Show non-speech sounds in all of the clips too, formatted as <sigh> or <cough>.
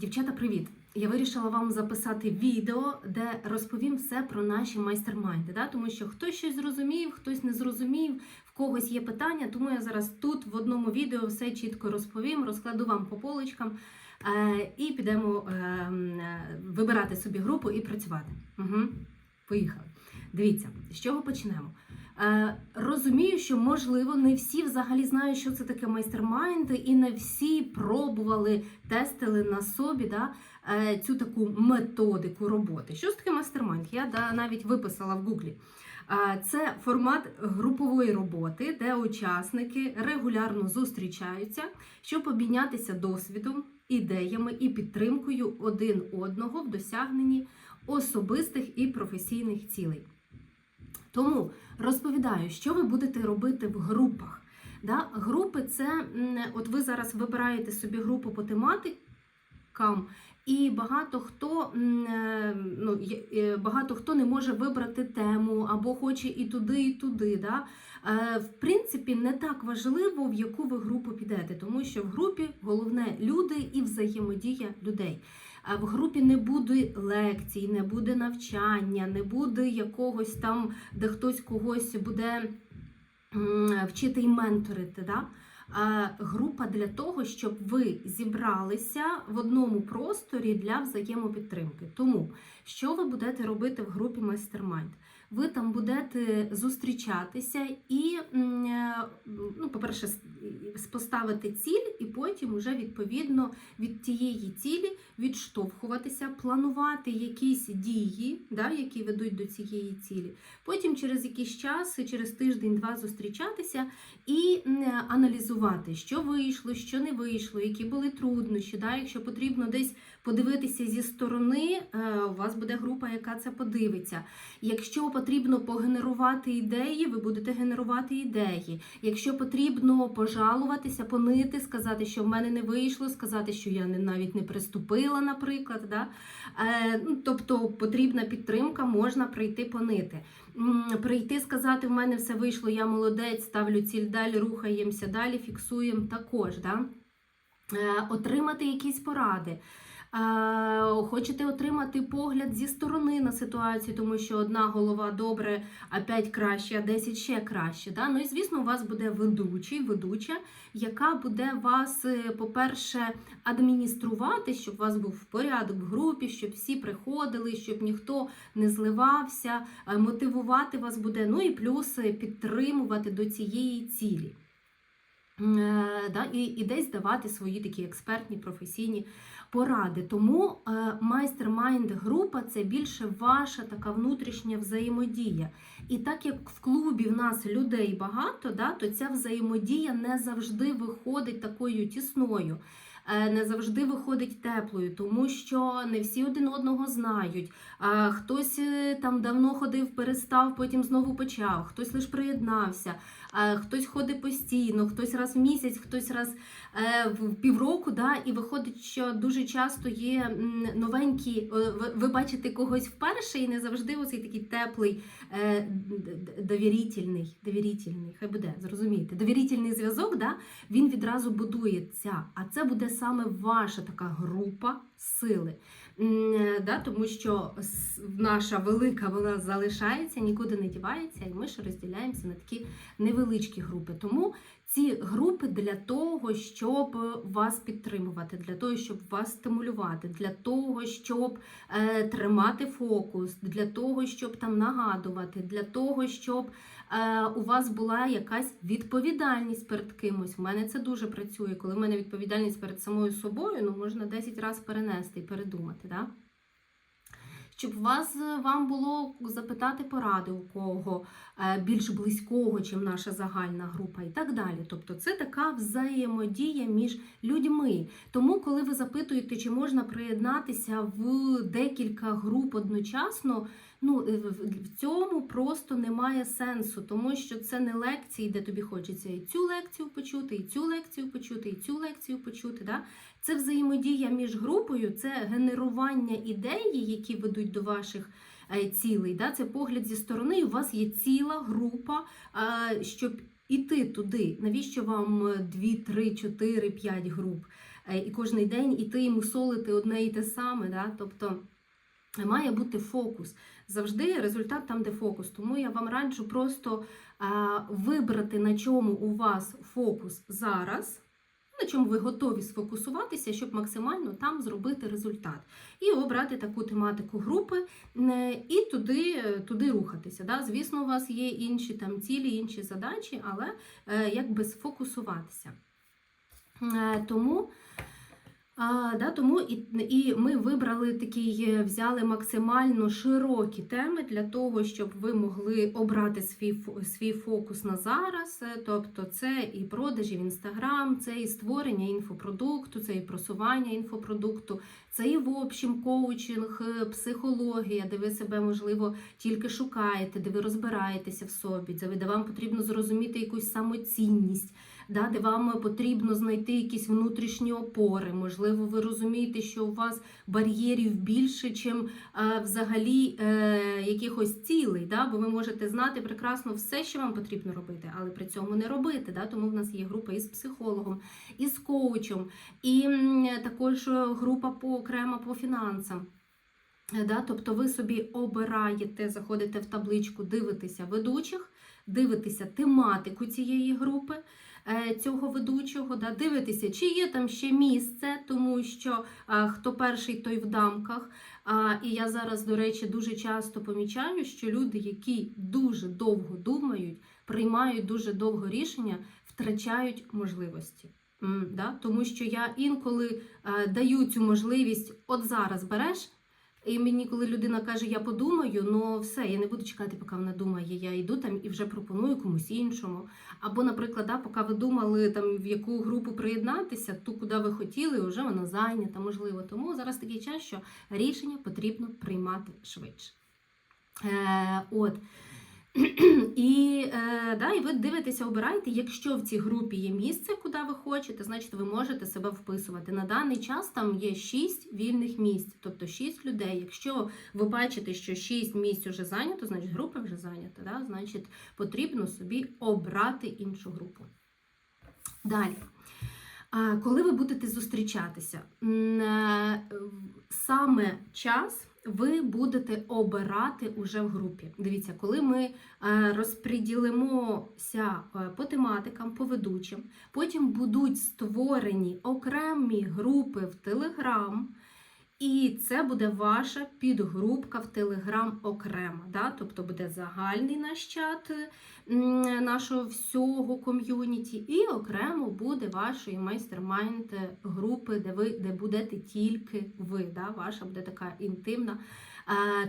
Дівчата, привіт! Я вирішила вам записати відео, де розповім все про наші майстер-майнди. Да? Тому що хтось щось зрозумів, хтось не зрозумів, в когось є питання. Тому я зараз тут в одному відео все чітко розповім, розкладу вам по полочкам е, і підемо е, е, вибирати собі групу і працювати. Угу. Поїхали. Дивіться, з чого почнемо. Е, розумію, що можливо не всі взагалі знають, що це таке майстер-майнд, і не всі пробували, тестили на собі да, е, цю таку методику роботи. Що ж таке майстер-майнд? Я да, навіть виписала в гуглі. Е, Це формат групової роботи, де учасники регулярно зустрічаються, щоб обмінятися досвідом, ідеями і підтримкою один одного в досягненні особистих і професійних цілей. Тому розповідаю, що ви будете робити в групах. Да? Групи це, от ви зараз вибираєте собі групу по тематикам, і багато хто, е, ну, е, багато хто не може вибрати тему або хоче і туди, і туди. Да? Е, В принципі, не так важливо, в яку ви групу підете, тому що в групі головне люди і взаємодія людей. А В групі не буде лекцій, не буде навчання, не буде якогось там, де хтось когось буде вчити і менторити. Да? Група для того, щоб ви зібралися в одному просторі для взаємопідтримки. Тому що ви будете робити в групі Mastermind? Ви там будете зустрічатися і, е, ну, по-перше, поставити ціль, і потім уже відповідно від тієї цілі відштовхуватися, планувати якісь дії, да, які ведуть до цієї цілі. Потім через якийсь час, через тиждень-два зустрічатися і аналізувати, що вийшло, що не вийшло, які були труднощі. Да? Якщо потрібно десь подивитися зі сторони, е, у вас буде група, яка це подивиться. Якщо потрібно погенерувати ідеї, ви будете генерувати ідеї. Якщо потрібно пожалуватися, понити, сказати, що в мене не вийшло, сказати, що я навіть не приступила, наприклад. Да? Е, ну, тобто потрібна підтримка, можна прийти понити. Прийти, сказати, в мене все вийшло, я молодець, ставлю ціль далі, рухаємося далі, фіксуємо також. Да? Е, Отримати якісь поради. Хочете отримати погляд зі сторони на ситуацію, тому що одна голова добре, а п'ять краще, а десять ще краще. Да? Ну і звісно, у вас буде ведучий, ведуча, яка буде вас, е, по-перше, адмініструвати, щоб у вас був порядок в групі, щоб всі приходили, щоб ніхто не зливався, е, мотивувати вас буде, ну і плюс е, підтримувати до цієї цілі. Е, Да, і, і десь давати свої такі експертні професійні поради. Тому е, майстер-майнд група це більше ваша така внутрішня взаємодія. І так як в клубі в нас людей багато, да, то ця взаємодія не завжди виходить такою тісною. е, Не завжди виходить теплою, тому що не всі один одного знають. Хтось там давно ходив, перестав, потім знову почав, хтось лише приєднався, хтось ходить постійно, хтось раз в місяць, хтось раз е, в півроку. Да, і виходить, що дуже часто є новенькі. е, Ви, бачите когось вперше, і не завжди оцей такий теплий, е, довірительний, довірительний, хай буде, зрозумієте, довірительний зв'язок, да, він відразу будується. А це буде саме ваша така група сили. Да, тому що наша велика вона залишається, нікуди не дівається, і ми ще розділяємося на такі невеличкі групи. Тому ці групи для того, щоб вас підтримувати, для того, щоб вас стимулювати, для того, щоб е, тримати фокус, для того, щоб там нагадувати, для того, щоб е, у вас була якась відповідальність перед кимось. У мене це дуже працює. Коли в мене відповідальність перед самою собою, ну можна 10 разів перенести і передумати. Да? Щоб вас вам було запитати поради у кого е, більш близького, чим наша загальна група, і так далі. Тобто, це така взаємодія між людьми. Тому, коли ви запитуєте, чи можна приєднатися в декілька груп одночасно, ну е, в цьому просто немає сенсу, тому що це не лекції, де тобі хочеться і цю лекцію почути, і цю лекцію почути, і цю лекцію почути. Да? Це взаємодія між групою, це генерування ідеї, які ведуть до ваших е, цілей. Да? Це погляд зі сторони, і у вас є ціла група, е, щоб іти туди. Навіщо вам 2, 3, 4, 5 груп? е, і кожен день іти і мусолити одне і те саме. Да? Тобто має бути фокус. Завжди результат там, де фокус. Тому я вам раджу просто вибрати, на чому у вас фокус зараз. На чому ви готові сфокусуватися, щоб максимально там зробити результат. І обрати таку тематику групи е, і туди туди рухатися. Да? Звісно, у вас є інші там цілі, інші задачі, але е, якби сфокусуватися. Е, тому а, да, тому і, і ми вибрали такий, взяли максимально широкі теми для того, щоб ви могли обрати свій свій фокус на зараз. Тобто це і продажі в інстаграм, це і створення інфопродукту, це і просування інфопродукту, це і в общем коучинг, психологія, де ви себе можливо тільки шукаєте, де ви розбираєтеся в собі, де вам потрібно зрозуміти якусь самоцінність да, де вам потрібно знайти якісь внутрішні опори. Можливо, ви розумієте, що у вас бар'єрів більше, чим е, взагалі е, якихось цілей. Да? Бо ви можете знати прекрасно все, що вам потрібно робити, але при цьому не робити. Да? Тому в нас є група із психологом, із коучем, і також група по окремо по фінансам. Да, Тобто ви собі обираєте, заходите в табличку, дивитеся ведучих, дивитеся тематику цієї групи. Е, цього ведучого, да, дивитися, чи є там ще місце, тому що хто перший, той в дамках. І я зараз, до речі, дуже часто помічаю, що люди, які дуже довго думають, приймають дуже довго рішення, втрачають можливості. Да? Тому що я інколи е, даю цю можливість, от зараз береш. І мені, коли людина каже, я подумаю, ну все, я не буду чекати, поки вона думає. Я йду там і вже пропоную комусь іншому. Або, наприклад, да, поки ви думали, там в яку групу приєднатися, ту, куди ви хотіли, вже вона зайнята, можливо. Тому зараз такий час, що рішення потрібно приймати швидше. Е, От. <clears throat> І е, да, і ви дивитеся, обираєте, якщо в цій групі є місце, куди ви хочете, значить ви можете себе вписувати. На даний час там є 6 вільних місць, тобто 6 людей. Якщо ви бачите, що 6 місць вже зайнято, значить група вже зайнята. Да? Значить, потрібно собі обрати іншу групу. Далі. Коли ви будете зустрічатися, е, саме час ви будете обирати уже в групі. Дивіться, коли ми е, розподілимося е, по тематикам, по ведучим, потім будуть створені окремі групи в Телеграм. І це буде ваша підгрупка в Телеграм окремо. Да? Тобто буде загальний наш чат нашого всього ком'юніті, і окремо буде вашої майстер-майнд групи, де ви де будете тільки ви. Да? Ваша буде така інтимна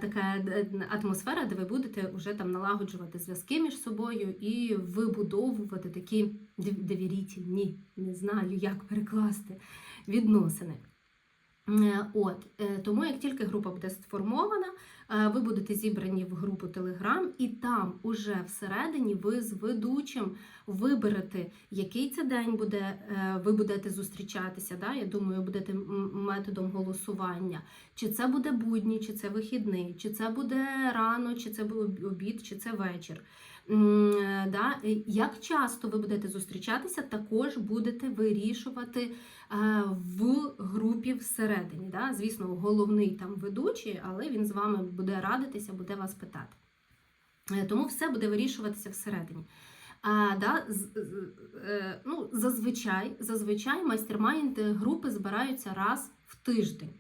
така е, атмосфера, де ви будете вже там налагоджувати зв'язки між собою і вибудовувати такі довірительні, не знаю, як перекласти відносини. Е, от, е, Тому як тільки група буде сформована, е, ви будете зібрані в групу Telegram, і там уже всередині ви з ведучим виберете, який це день буде, ви будете зустрічатися. Да? Я думаю, будете методом голосування. Чи це буде будні, чи це вихідний, чи це буде рано, чи це буде обід, чи це вечір. Да? Як часто ви будете зустрічатися, також будете вирішувати в групі всередині. Да? Звісно, головний там ведучий, але він з вами буде радитися, буде вас питати. Е, тому все буде вирішуватися всередині. А, да, е, ну, Зазвичай зазвичай майстер-майнд групи збираються раз в тиждень.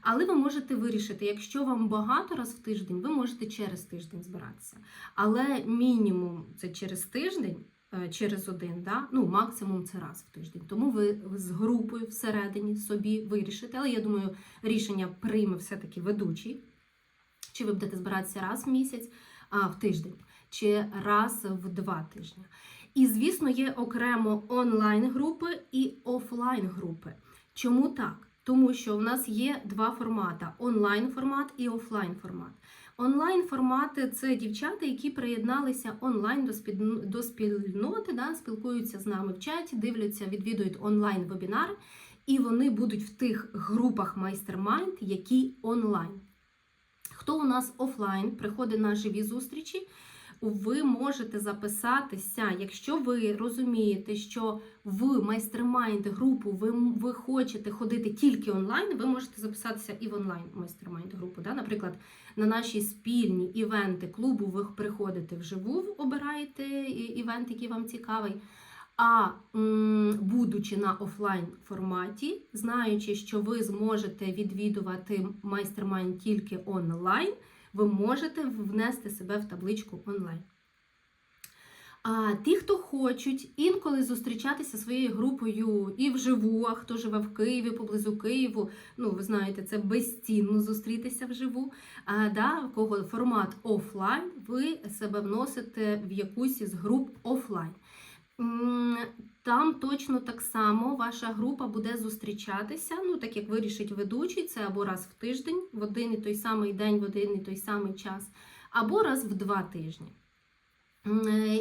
Але ви можете вирішити, якщо вам багато раз в тиждень, ви можете через тиждень збиратися. Але мінімум це через тиждень, е, через один, да? ну максимум це раз в тиждень. Тому ви з групою всередині собі вирішите. Але я думаю, рішення прийме все-таки ведучий. Чи ви будете збиратися раз в місяць, а в тиждень, чи раз в два тижні. І, звісно, є окремо онлайн-групи і офлайн-групи. Чому так? Тому що в нас є два формати: онлайн-формат і офлайн-формат. Онлайн-формати це дівчата, які приєдналися онлайн до спільноти, да, спілкуються з нами в чаті, дивляться, відвідують онлайн-вебінари, і вони будуть в тих групах майстер-майнд, які онлайн. Хто у нас офлайн приходить на живі зустрічі? Ви можете записатися, якщо ви розумієте, що в майстермайнд групу ви, ви хочете ходити тільки онлайн, ви можете записатися і в онлайн майстермайнд групу. Да? Наприклад, на наші спільні івенти клубу ви приходите вживу, обираєте івент, який вам цікавий. А будучи на офлайн форматі, знаючи, що ви зможете відвідувати майстермайн тільки онлайн, ви можете внести себе в табличку онлайн. А ті, хто хочуть інколи зустрічатися своєю групою і вживу, а хто живе в Києві, поблизу Києву, ну ви знаєте, це безцінно зустрітися вживу. А, да, кого формат офлайн, ви себе вносите в якусь із груп офлайн. Там точно так само ваша група буде зустрічатися, ну так як вирішить ведучий, це або раз в тиждень, в один і той самий день, в один і той самий час, або раз в два тижні. Е,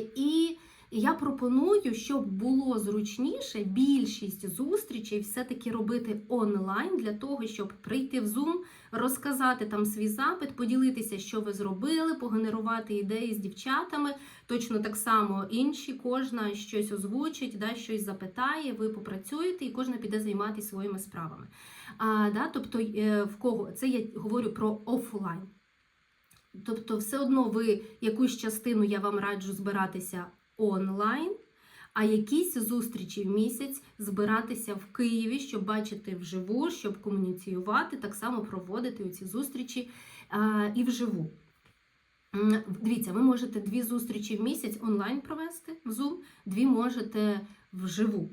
І я пропоную, щоб було зручніше більшість зустрічей все-таки робити онлайн для того, щоб прийти в Zoom, розказати там свій запит, поділитися, що ви зробили, погенерувати ідеї з дівчатами. Точно так само інші, кожна щось озвучить, да, щось запитає, ви попрацюєте, і кожна піде займатися своїми справами. А, да, тобто, е, в кого це я говорю про офлайн. Тобто, все одно ви якусь частину я вам раджу збиратися онлайн, а якісь зустрічі в місяць збиратися в Києві, щоб бачити вживу, щоб комуніціювати, так само проводити ці зустрічі і вживу. Дивіться, ви можете дві зустрічі в місяць онлайн провести в Zoom, дві можете вживу,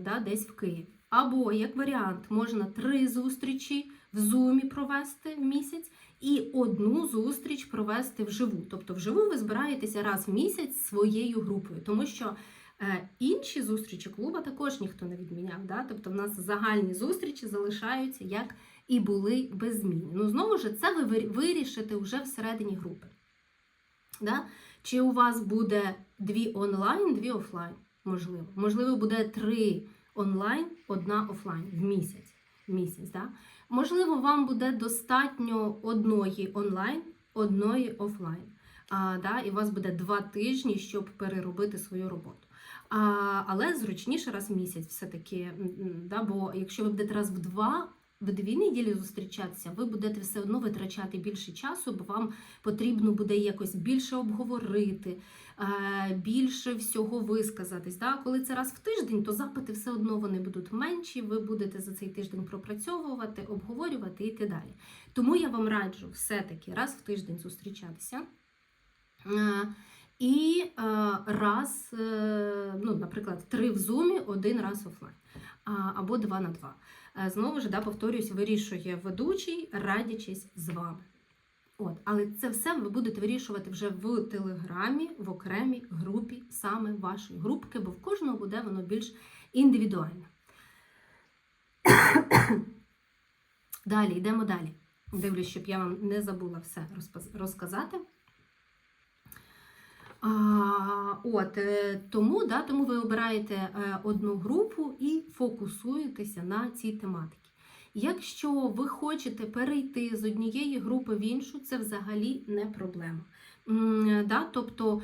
да, десь в Києві. Або, як варіант, можна три зустрічі в Zoom провести в місяць і одну зустріч провести вживу. Тобто, вживу ви збираєтеся раз в місяць своєю групою, тому що е, інші зустрічі клуба також ніхто не відміняв. Да? Тобто, в нас загальні зустрічі залишаються як і були без змін. Ну, знову ж, це ви вирішите вже всередині групи. Да? Чи у вас буде дві онлайн, дві офлайн? Можливо. Можливо, буде три онлайн, одна офлайн в місяць. В місяць да? Можливо, вам буде достатньо одної онлайн, одної офлайн. А, да, і у вас буде два тижні, щоб переробити свою роботу. А, але зручніше раз в місяць все-таки. Да, бо якщо ви будете раз в два. В дві неділі зустрічатися, ви будете все одно витрачати більше часу, бо вам потрібно буде якось більше обговорити, е, більше всього висказатись. Коли це раз в тиждень, то запити все одно вони будуть менші, ви будете за цей тиждень пропрацьовувати, обговорювати і йти далі. Тому я вам раджу все-таки раз в тиждень зустрічатися. Е, І е, раз, ну, наприклад, три в зумі, один раз офлайн, або два на два. Е, Знову ж да, повторюсь, вирішує ведучий, радячись з вами. От, але це все ви будете вирішувати вже в телеграмі, в окремій групі саме вашої групки, бо в кожного буде воно більш індивідуальне. <coughs> Далі, йдемо далі. Дивлюсь, щоб я вам не забула все розказати. А, от, е, тому, да, тому ви обираєте е, одну групу і фокусуєтеся на цій тематиці. Якщо ви хочете перейти з однієї групи в іншу, це взагалі не проблема. Да, тобто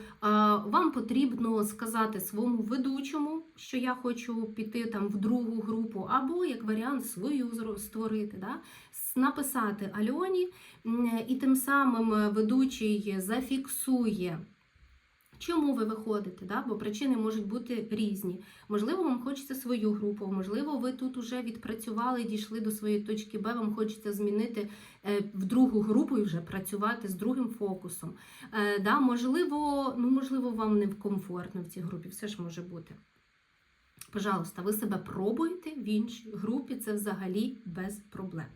вам потрібно сказати своєму ведучому, що я хочу піти там в другу групу, або як варіант свою створити, да, написати Альоні, і тим самим е, ведучий зафіксує. Чому ви виходите? Да? Бо причини можуть бути різні. Можливо, вам хочеться свою групу, можливо, ви тут уже відпрацювали, дійшли до своєї точки Б, вам хочеться змінити е, в другу групу і вже працювати з другим фокусом. Е, Да? Можливо, ну, можливо, вам не комфортно в цій групі, все ж може бути. Пожалуйста, ви себе пробуєте в іншій групі, це взагалі без проблем.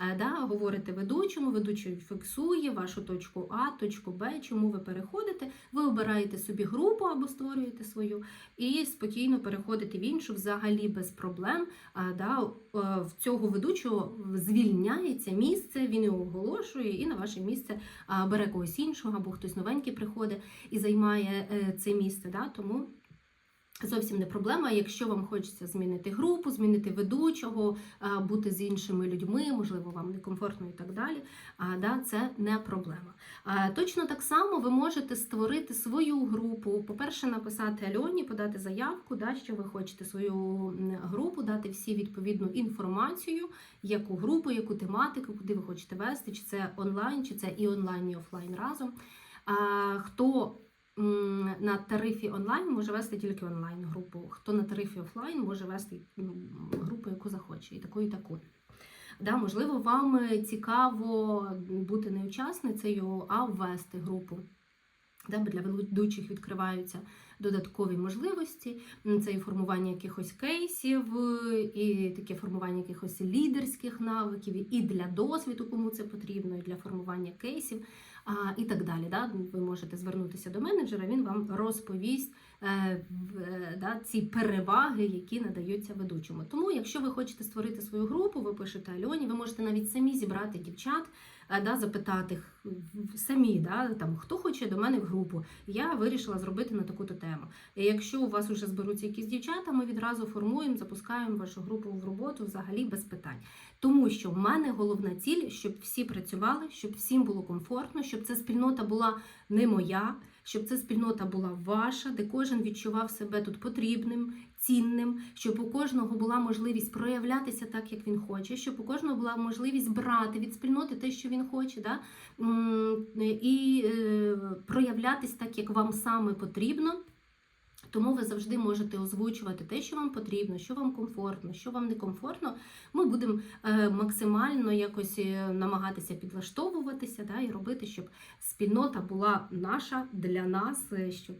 Е, Да, говорите ведучому, ведучий фіксує вашу точку А, точку Б, чому ви переходите. Ви обираєте собі групу або створюєте свою, і спокійно переходите в іншу взагалі без проблем. Е, Да, е, в цього ведучого звільняється місце, він його оголошує, і на ваше місце бере когось іншого, або хтось новенький приходить і займає це місце. Да, Тому Зовсім не проблема, якщо вам хочеться змінити групу, змінити ведучого, бути з іншими людьми, можливо, вам некомфортно і так далі. Да, це не проблема. Точно так само ви можете створити свою групу. По-перше, написати Альоні, подати заявку, да, що ви хочете свою групу, дати всі відповідну інформацію, яку групу, яку тематику, куди ви хочете вести, чи це онлайн, чи це і онлайн, і офлайн разом. Хто на тарифі онлайн може вести тільки онлайн групу. Хто на тарифі офлайн може вести групу, яку захоче, і таку, і таку. Да, можливо, вам цікаво бути не учасницею, а ввести групу. Да, для ведучих відкриваються додаткові можливості. Це і формування якихось кейсів, і таке формування якихось лідерських навиків, і для досвіду, кому це потрібно, і для формування кейсів і так далі. Да? Ви можете звернутися до менеджера, він вам розповість е, е, да, ці переваги, які надаються ведучому. Тому, якщо ви хочете створити свою групу, ви пишете Альоні, ви можете навіть самі зібрати дівчат, да, запитати самі, да, там, хто хоче до мене в групу. Я вирішила зробити на таку-то тему. І якщо у вас вже зберуться якісь дівчата, ми відразу формуємо, запускаємо вашу групу в роботу взагалі без питань. Тому що в мене головна ціль, щоб всі працювали, щоб всім було комфортно, щоб ця спільнота була не моя, щоб ця спільнота була ваша, де кожен відчував себе тут потрібним, цінним, щоб у кожного була можливість проявлятися так, як він хоче, щоб у кожного була можливість брати від спільноти те, що він хоче, да? І е, проявлятись так, як вам саме потрібно. Тому ви завжди можете озвучувати те, що вам потрібно, що вам комфортно, що вам некомфортно. Ми будемо е, максимально якось е, намагатися підлаштовуватися да, і робити, щоб спільнота була наша для нас, е, щоб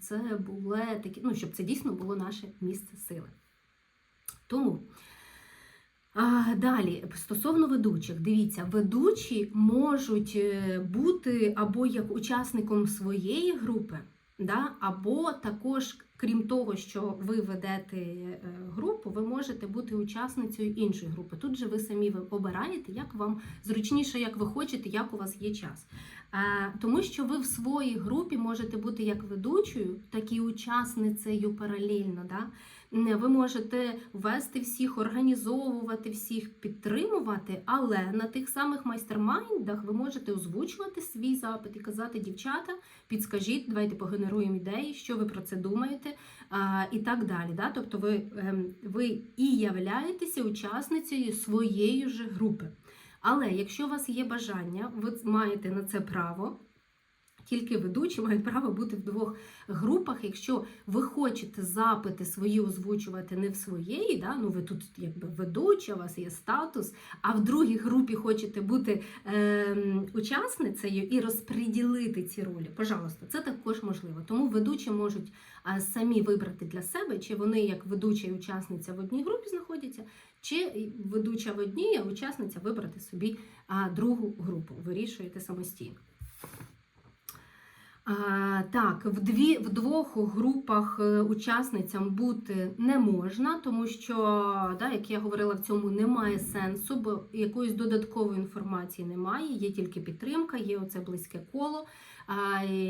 це було такі, ну, щоб це дійсно було наше місце сили. Тому. А, далі, стосовно ведучих, дивіться, ведучі можуть бути або як учасником своєї групи, да, або також, крім того, що ви ведете е, групу, ви можете бути учасницею іншої групи. Тут же ви самі обираєте, як вам зручніше, як ви хочете, як у вас є час. Е, Тому що ви в своїй групі можете бути як ведучою, так і учасницею паралельно. Да? Ви можете вести всіх, організовувати всіх, підтримувати, але на тих самих майстер-майндах ви можете озвучувати свій запит і казати, дівчата, підскажіть, давайте погенеруємо ідеї, що ви про це думаєте, і так далі. Да? Тобто ви, ем, ви і являєтеся учасницею своєї ж групи. Але якщо у вас є бажання, ви маєте на це право. Тільки ведучі мають право бути в двох групах. Якщо ви хочете запити свої озвучувати не в своєї, да, ну ви тут якби ведуча, у вас є статус, а в другій групі хочете бути е, учасницею і розподілити ці ролі. Пожалуйста, це також можливо. Тому ведучі можуть а, самі вибрати для себе, чи вони як ведуча і учасниця в одній групі знаходяться, чи ведуча в одній, а учасниця вибрати собі другу групу. Вирішуєте самостійно. Так, в дві в двох групах е, учасницям бути не можна, тому що, да, як я говорила, в цьому немає сенсу, бо якоїсь додаткової інформації немає, є тільки підтримка, є оце близьке коло,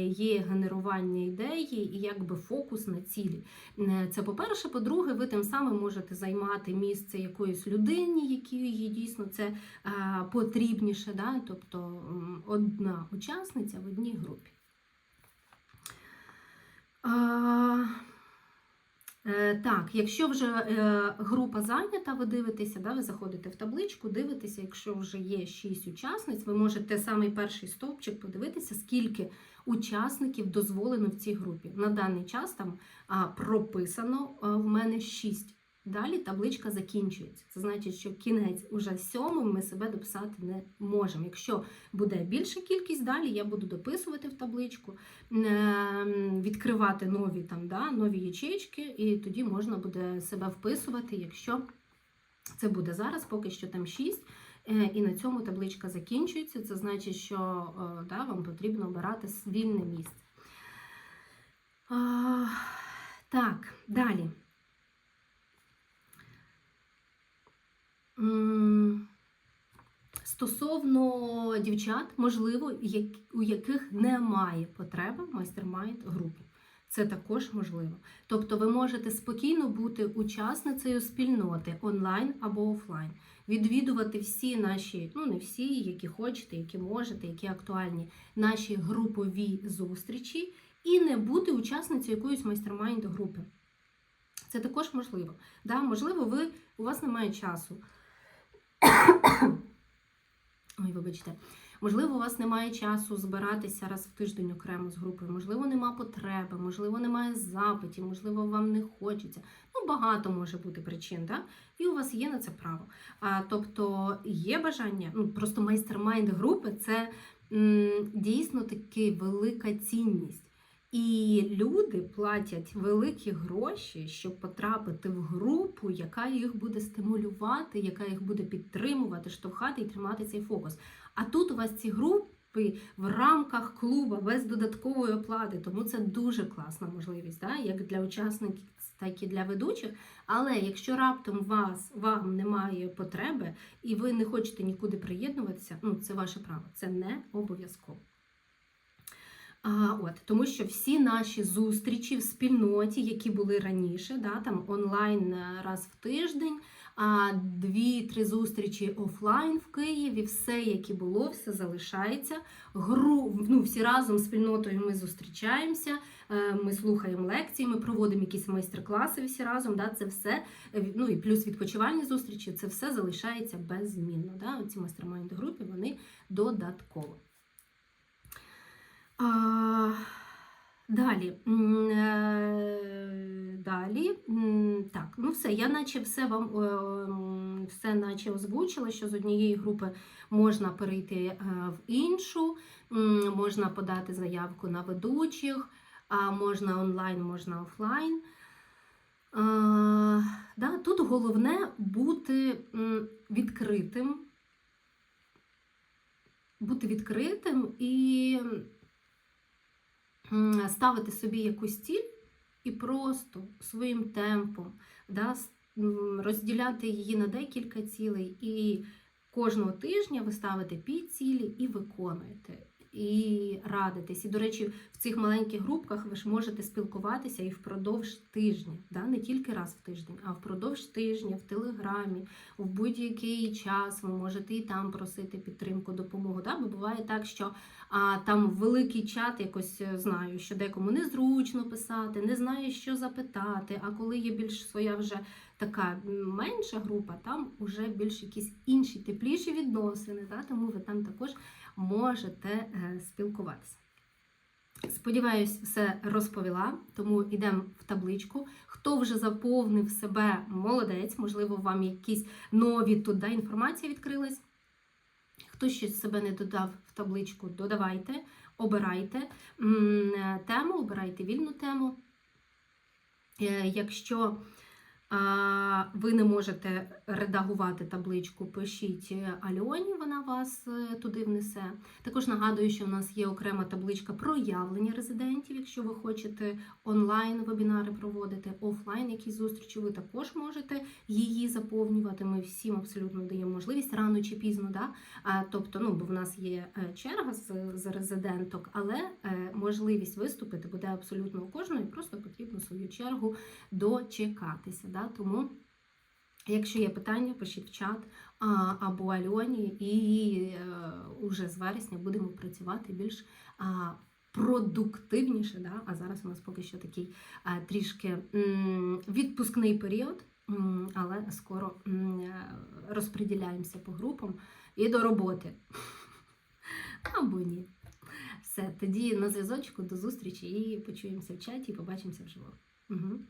є генерування ідеї і якби фокус на цілі. Е, Це по-перше, по-друге, ви тим самим можете займати місце якоїсь людині, якій дійсно це потрібніше, да? тобто одна учасниця в одній групі. А, е, Так, якщо вже е, група зайнята, ви дивитеся, да, ви заходите в табличку, дивитеся, якщо вже є 6 учасниць, ви можете самий перший стовпчик подивитися, скільки учасників дозволено в цій групі. На даний час там прописано в мене 6. Далі табличка закінчується. Це значить, що кінець уже сьомим ми себе дописати не можемо. Якщо буде більша кількість, далі я буду дописувати в табличку, е, відкривати нові там, да, нові ячейки, і тоді можна буде себе вписувати, якщо це буде зараз, поки що там 6. е, І на цьому табличка закінчується. Це значить, що е, да, вам потрібно обирати вільне місце. Так, далі. Стосовно дівчат, можливо, у яких немає потреби майстер-майнд групі. Це також можливо. Тобто ви можете спокійно бути учасницею спільноти онлайн або офлайн, відвідувати всі наші, ну не всі, які хочете, які можете, які актуальні, наші групові зустрічі, і не бути учасницею якоїсь майстермайнд групи. Це також можливо. Да, можливо, ви, у вас немає часу. Ой, вибачте. Можливо, у вас немає часу збиратися раз в тиждень окремо з групою, можливо, нема потреби, можливо, немає запитів, можливо, вам не хочеться. Ну, багато може бути причин, да? і у вас є на це право. А, тобто є бажання, ну просто майстер-майнд групи це м, дійсно таки велика цінність. І люди платять великі гроші, щоб потрапити в групу, яка їх буде стимулювати, яка їх буде підтримувати, штовхати і тримати цей фокус. А тут у вас ці групи в рамках клуба без додаткової оплати, тому це дуже класна можливість, да? як для учасників, так і для ведучих. Але якщо раптом вас вам немає потреби і ви не хочете нікуди приєднуватися, ну це ваше право, це не обов'язково. А, от, Тому що всі наші зустрічі в спільноті, які були раніше, да, там онлайн е, раз в тиждень, а дві-три зустрічі офлайн в Києві, все, яке було, все залишається. Гру, ну, Всі разом з спільнотою ми зустрічаємося, е, ми слухаємо лекції, ми проводимо якісь майстер-класи всі разом. Да, Це все, е, ну і плюс відпочивальні зустрічі, це все залишається беззмінно. Да, Оці майстер-майнд групи вони додатково. А, Далі. Е, Далі. Так, ну все, я наче все вам е, все наче озвучила, що з однієї групи можна перейти е, в іншу, можна подати заявку на ведучих, а можна онлайн, можна офлайн. Да, Тут головне бути відкритим. Бути відкритим і ставити собі якусь ціль і просто своїм темпом да, розділяти її на декілька цілей. І кожного тижня ви ставите підцілі і виконуєте. І радитесь. І, до речі, в цих маленьких групках ви ж можете спілкуватися і впродовж тижня, да? не тільки раз в тиждень, а впродовж тижня, в телеграмі, в будь-який час ви можете і там просити підтримку, допомогу. Да? Бо буває так, що а, там великий чат, якось е, знаю, що декому незручно писати, не знає, що запитати. А коли є більш своя вже така менша група, там вже більш якісь інші тепліші відносини, да? тому ви там також можете е, спілкуватися. Сподіваюсь, все розповіла, тому йдемо в табличку. Хто вже заповнив себе, молодець, можливо, вам якісь нові туди інформації відкрилась. Хто щось себе не додав в табличку, додавайте, обирайте е, тему, обирайте вільну тему. Е, Якщо ви не можете редагувати табличку, пишіть е, Альоні, вона вас е, туди внесе. Також нагадую, що в нас є окрема табличка проявлення резидентів. Якщо ви хочете онлайн вебінари проводити, офлайн якісь зустрічі, ви також можете її заповнювати. Ми всім абсолютно даємо можливість рано чи пізно. Да? Тобто, ну, бо в нас є е, черга з, з резиденток, але можливість виступити буде абсолютно у кожної, просто потрібно свою чергу дочекатися. Да? Тому, якщо є питання, пишіть в чат або Альоні, і е, уже з вересня будемо працювати більш продуктивніше. Да? А зараз у нас поки що такий трішки відпускний період, але скоро е, розподіляємося по групам і до роботи. <laughs> Або ні. Все, тоді на зв'язочку, до зустрічі і почуємося в чаті і побачимося вживо. Угу.